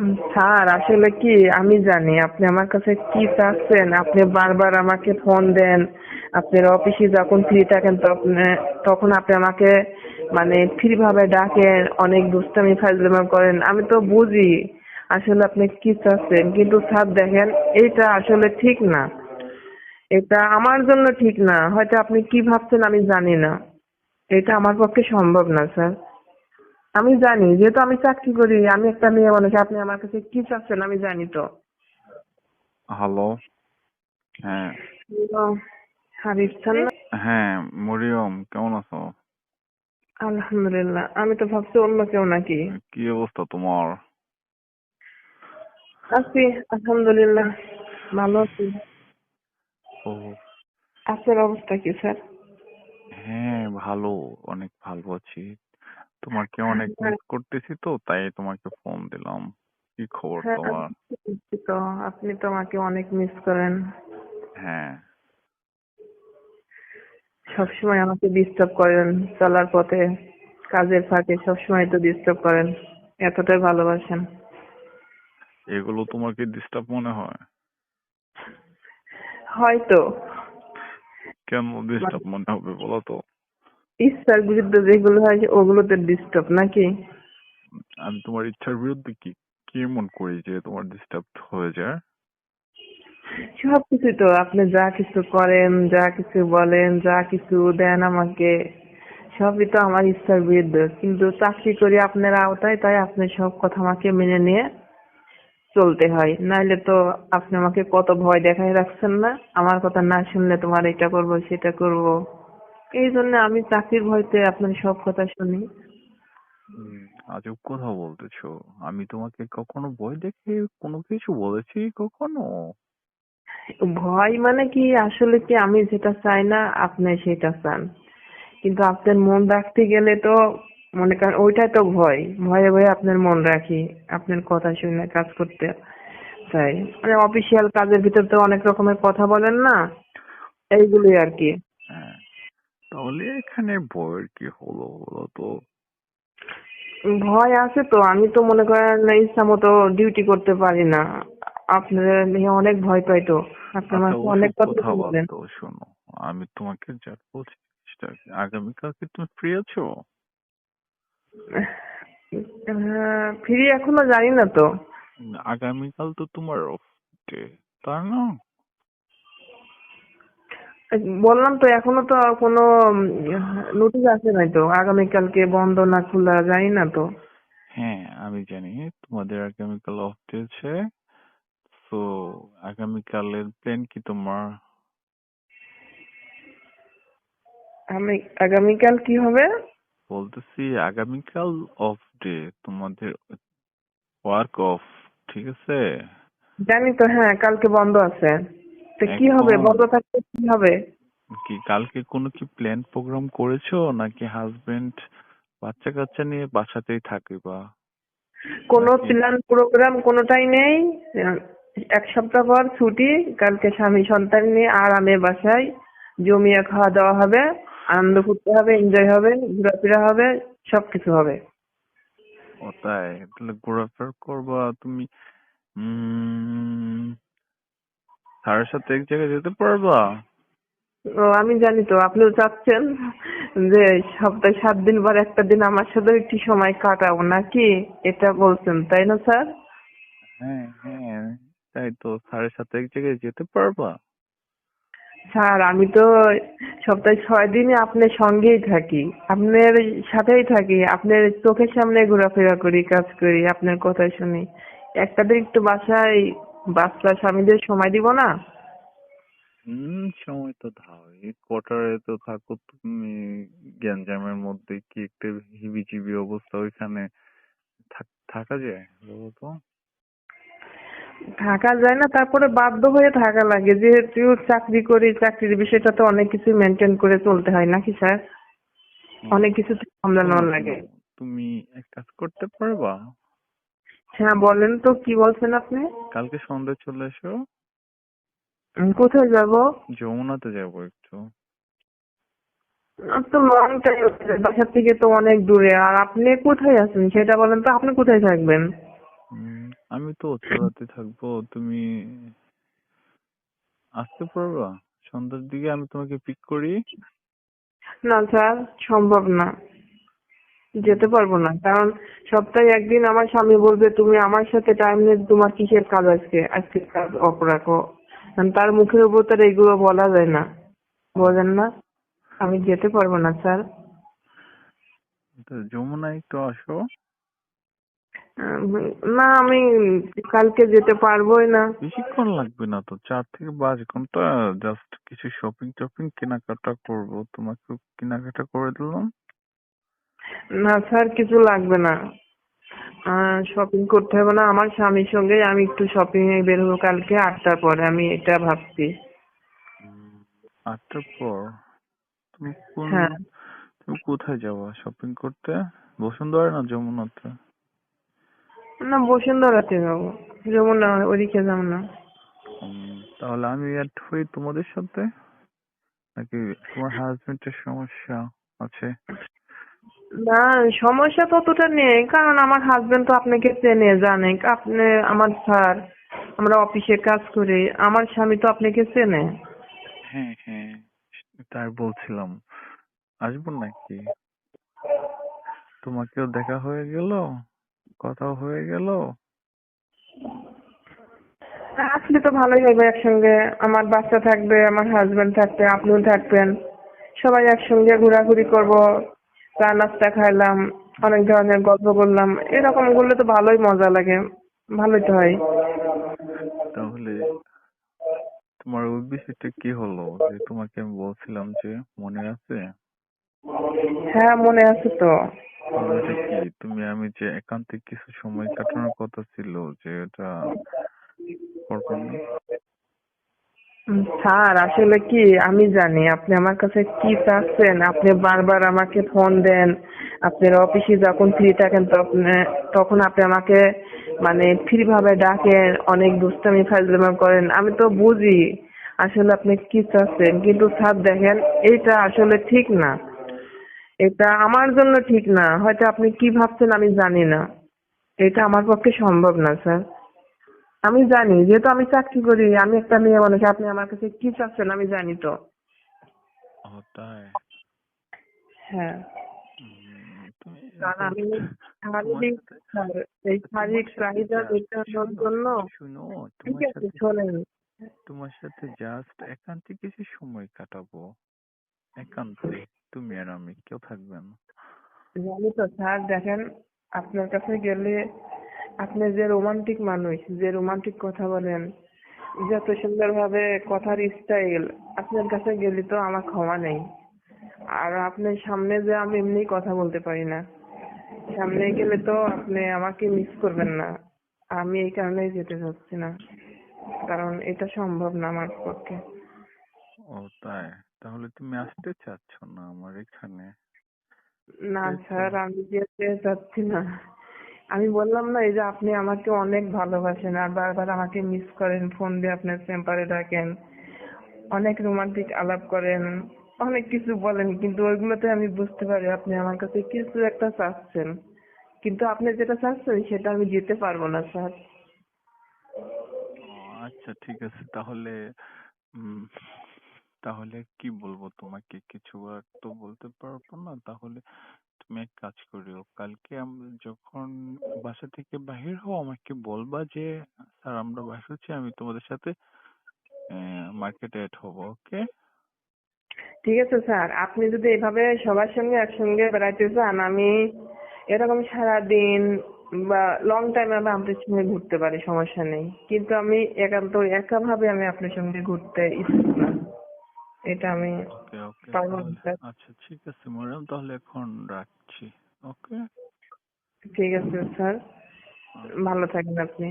Sir, আসলে কি? আমি জানি আপনি আমার কাছে কি চাচ্ছেন। আপনি বারবার আমাকে ফোন দেন। আপনার অফিসে যখন ফ্রি থাকেন, তখন তখন আপনি আমাকে মানে ফ্রি ভাবে ডাকেন। অনেক দুষ্টামি, ফাজলামো করেন। আমি তো বুঝি আসলে আপনি কি চাচ্ছেন। কিন্তু স্যার, দেখেন, এটা আসলে ঠিক না। এটা আমার জন্য ঠিক না। হয়তো আপনি কি ভাবছেন আমি জানি না। এটা আমার পক্ষে সম্ভব না, স্যার। আমি জানি যেহেতু আমি চাকরি করি আমি একটা মেয়ে মানুষ আপনি আমার কাছে কি চাচ্ছেন আমি জানি তো। হ্যালো হ্যাঁ। হারিফ হ্যাঁ মরিয়ম কেমন আছো? আলহামদুলিল্লাহ আমি তো ভাবছি অন্য কেউ নাকি। কি অবস্থা তোমার? আছি আলহামদুলিল্লাহ ভালো আছি। ও। আপনার অবস্থা কি স্যার? হ্যাঁ ভালো অনেক ভালো আছি। তোমাকে অনেক হ্যাঁ। মিস করতেছি তো তাই তোমাকে ফোন দিলাম। কি খবর হ্যাঁ তোমার? তো আপনি তো আমাকে অনেক মিস করেন। হ্যাঁ। সবসময় আমাকে ডিস্টার্ব করেন চলার পথে কাজের ফাঁকে সবসময় তো ডিস্টার্ব করেন এতটাই ভালোবাসেন। এগুলো তোমাকে ডিস্টার্ব মনে হয়? হয়তো। কেন ডিস্টার্ব মনে হবে বলো তো? ইচ্ছার বিরুদ্ধে যেগুলো হয় ওগুলোতে ডিস্টার্ব নাকি? আমি তোমার ইচ্ছার বিরুদ্ধে কি কি এমন করি যে তোমার ডিস্টার্ব হয়ে যায়? সবকিছু তো আপনি যা কিছু করেন যা কিছু বলেন যা কিছু দেন আমাকে সবই তো আমার ইচ্ছার বিরুদ্ধে। কিন্তু চাকরি করি আপনার আওতায় তাই আপনি সব কথা আমাকে মেনে নিয়ে চলতে হয়। নাইলে তো আপনি আমাকে কত ভয় দেখাই রাখছেন না? আমার কথা না শুনলে তোমার এটা করব সেটা করব। এই জন্য আমি চাকরির ভয়তে আপনার সব কথা শুনি। আজব কথা বলতেছো। আমি তোমাকে কখনো ভয় দেখে কোনো কিছু বলেছি কখনো? ভয় মানে কি? আসলে কি আমি যেটা চাই না আপনি সেটা চান। কিন্তু আপনার মন রাখতে গেলে তো মনে করেন ওইটাই তো ভয়। ভয়ে ভয়ে আপনার মন রাখি আপনার কথা শুনে কাজ করতে চাই। মানে অফিসিয়াল কাজের ভিতর তো অনেক রকমের কথা বলেন না এইগুলোই আর কি। তাহলে এখানে ভয়ের কি হলো বলো তো ভয় আছে তো আমি তো মনে করেন ইচ্ছা মতো ডিউটি করতে পারি না। আপনার নিয়ে অনেক ভয় পাই তো। আচ্ছা অনেক কথা কথা বলেন শোনো। আমি তোমাকে যা বলছি আগামীকাল কি তুমি ফ্রি আছো? ফ্রি এখনও জানি না তো। আগামীকাল তো তোমার অফ ডে তাই না? বললাম তো এখনও তো কোনো নোটিশ আসে নাই তো। আগামীকালকে বন্ধ না খোলা জানি না তো। হ্যাঁ আমি জানি তোমাদের আগামীকাল অফ ডে আছে তো আগামীকালের প্ল্যান কি তোমার? আমি আগামীকাল কি হবে? বলতেছি আগামীকাল অফ ডে তোমাদের ওয়ার্ক অফ ঠিক আছে? জানি তো হ্যাঁ কালকে বন্ধ আছে। তো কি হবে। বন্ধ থাকতে কি হবে? কি কালকে কোনো কি প্ল্যান প্রোগ্রাম করেছ? নাকি হাজবেন্ড বাচ্চা কাচ্চা নিয়ে বাসাতেই থাকবে কোনো? প্ল্যান প্রোগ্রাম কোনোটাই নেই। এক সপ্তাহ পর ছুটি। কালকে স্বামী সন্তান নিয়ে আরামে বাসায়। জমিয়ে খাওয়া দাওয়া হবে আনন্দ করতে হবে এনজয় হবে ঘোরাফেরা হবে সবকিছু হবে। ও তাই? তাহলে ঘোরাফেরা করবা তুমি। উম স্যারের সাথে এক জায়গায় যেতে পারবা? ও আমি জানি তো আপনিও চাচ্ছেন যে সপ্তাহে সাত দিন পর একটা দিন আমার সাথে একটু সময় কাটাবো নাকি? এটা বলছেন তাই না স্যার? হ্যাঁ হ্যাঁ তাই তো স্যারের সাথে এক জায়গায় যেতে পারবা? স্যার আমি তো সপ্তাহে ছয় দিনই আপনার সঙ্গেই থাকি আপনার সাথেই থাকি আপনার চোখের সামনে ঘোরাফেরা করি কাজ করি আপনার কথা শুনি। একটা দিন একটু বাসায় বাচ্চা স্বামীদের সময় দিব না? হুম সময় তো দাও এই কোয়ার্টারে তো থাকো তুমি গ্যাঞ্জামের মধ্যে কি একটা হিবিজিবি অবস্থা ওইখানে থাক- থাকা যায় বলো তো? থাকা যায় না তারপরে বাধ্য হয়ে থাকা লাগে। যেহেতু চাকরি করি চাকরির বিষয়টা তো অনেক কিছু মেনটেন করে চলতে হয় নাকি স্যার? অনেক কিছু সামলানো লাগে। তুমি এক কাজ করতে পারবা? হ্যাঁ বলেন তো কি বলছেন আপনি? কালকে সন্ধ্যা চলে এসো। কোথায় যাব? যমুনাতে যাব একটু। তো লং টাইম বাসার থেকে তো অনেক দূরে। আর আপনি কোথায় আছেন? সেটা বলেন তো আপনি কোথায় থাকবেন? আমি তো উত্তরাতে থাকব। তুমি আসতে পারবা? সন্ধ্যার দিকে আমি তোমাকে পিক করি। না স্যার সম্ভব না। যেতে পারব না। কারণ সপ্তাহে একদিন আমার স্বামী বলবে তুমি আমার সাথে টাইম নেই তোমার কিসের কাজ আজকে? আজকে কাজ অফ রাখো। তার মুখের উপর তার এগুলো বলা যায় না। বোঝেন না? আমি যেতে পারব না স্যার। তো যমুনা একটু আসো। না আমি কালকে যেতে পারবোই না। বেশিক্ষণ লাগবে না তো? চার থেকে পাঁচ ঘণ্টা জাস্ট কিছু শপিং টপিং কেনাকাটা করব। তোমাকে কেনাকাটা করে দিলাম। না স্যার কিছু লাগবে না। শপিং করতে হবে না। আমার স্বামীর সঙ্গে আমি একটু শপিং এ বের হব কালকে আটটার পরে। আমি এটা ভাবছি। আটটার পর? তুমি কোন হ্যাঁ। তুমি কোথায় যাবা শপিং করতে? বসুন্ধরা না যমুনাতে? না বসুন্ধরাতে যাব। যমুনা ওদিকে যাব না। তাহলে আমি অ্যাড হই তোমাদের সাথে? নাকি তোমার হাজবেন্ডের সমস্যা আছে? না সমস্যা ততটা নেই কারণ আমার হাজবেন্ড তো আপনাকে চেনে জানে। আপনি আমার স্যার আমরা অফিসে কাজ করি আমার স্বামী তো আপনাকে চেনে। হ্যাঁ হ্যাঁ তাই বলছিলাম। আসব নাকি? তোমাকেও দেখা হয়ে গেল কথাও হয়ে গেল। আসলে তো ভালোই হবে একসঙ্গে আমার বাচ্চা থাকবে আমার হাজবেন্ড থাকবে আপনিও থাকবেন। সবাই একসঙ্গে ঘোরাঘুরি করব। চা নাস্তা খাইলাম অনেক ধরনের গল্প করলাম। এরকম করলে তো ভালোই মজা লাগে ভালোই তো হয়। তাহলে তোমার ওই বিষয়টা কি হলো? যে তোমাকে আমি বলছিলাম যে মনে আছে? হ্যাঁ মনে আছে তো। কি? তুমি আমি যে একান্তে কিছু সময় কাটানোর কথা ছিল যে এটা করব স্যার, আসলে কি, আমি জানি, আপনি আমার কাছে কি চাচ্ছেন? আপনি বারবার আমাকে ফোন দেন আপনার অফিসে যখন ফ্রি থাকেন, তখন তখন আপনি আমাকে মানে ফ্রি ভাবে ডাকেন, অনেক দুষ্টামি, ফাজলামি করেন, আমি তো বুঝি, আসলে আপনি কি চাচ্ছেন? কিন্তু স্যার, দেখেন, এটা আসলে ঠিক না। এটা আমার জন্য ঠিক না, হয়তো আপনি কি ভাবছেন আমি জানি না। এটা আমার পক্ষে সম্ভব না, স্যার। আমি জানি যেহেতু আমি চাকরি করি আমি একটা মেয়ে মানুষ আপনি আমার কাছে কি চাচ্ছেন আমি জানি তো। ও তাই? হ্যাঁ। উম, তুমি কারণ আমি তোমার শারীরিক সাথে এই শারীরিক চাহিদা মেটানোর জন্য শুনো ঠিক আছে শোনেন। তোমার সাথে জাস্ট একান্তে কিছু সময় কাটাবো। একান্তে তুমি আর আমি কেউ থাকবে না। জানি তো স্যার দেখেন আপনার কাছে গেলে আপনি যে রোমান্টিক মানুষ যে রোমান্টিক কথা বলেন যত সুন্দর ভাবে কথার স্টাইল আপনার কাছে গেলে তো আমার ক্ষমা নেই। আর আপনার সামনে যে আমি এমনি কথা বলতে পারি না সামনে গেলে তো আপনি আমাকে মিস করবেন না। আমি এই কারণেই যেতে চাচ্ছি না কারণ এটা সম্ভব না আমার পক্ষে। ও তাই? তাহলে তুমি আসতে চাচ্ছ না আমার এখানে? না স্যার আমি যেতে চাচ্ছি না। আমি বললাম না, এই যে আপনি আমাকে অনেক ভালোবাসেন আর বারবার আমাকে মিস করেন ফোন দিয়ে আপনার চেম্বারে ডাকেন অনেক রোমান্টিক আলাপ করেন, অনেক কিছু বলেন, কিন্তু ওইগুলোতে আমি বুঝতে পারি আপনি আমার কাছে কিছু একটা চাচ্ছেন। কিন্তু আপনি যেটা চাচ্ছেন সেটা আমি দিতে পারব না, স্যার। আচ্ছা ঠিক আছে। তাহলে তাহলে কি বলব তোমাকে? কিছু আর তো বলতে পারব না। তাহলে তুমি এক কাজ করিও। কালকে আমরা যখন বাসা থেকে বাহির হও আমাকে বলবা যে, স্যার, আমরা বাহির হচ্ছি, আমি তোমাদের সাথে মার্কেটে এড হব ওকে ঠিক আছে, স্যার। আপনি যদি এভাবে সবার সঙ্গে একসঙ্গে বেড়াইতে চান আমি এরকম সারাদিন বা লং টাইম আমি আপনার সঙ্গে ঘুরতে পারি, সমস্যা নেই। কিন্তু আমি একান্ত একা ভাবে আমি আপনার সঙ্গে ঘুরতে ইচ্ছুক না। এটা আমি ওকে পারব। আচ্ছা ঠিক আছে ম্যাডাম তাহলে এখন রাখছি ওকে? ঠিক আছে স্যার। ভালো থাকবেন আপনি।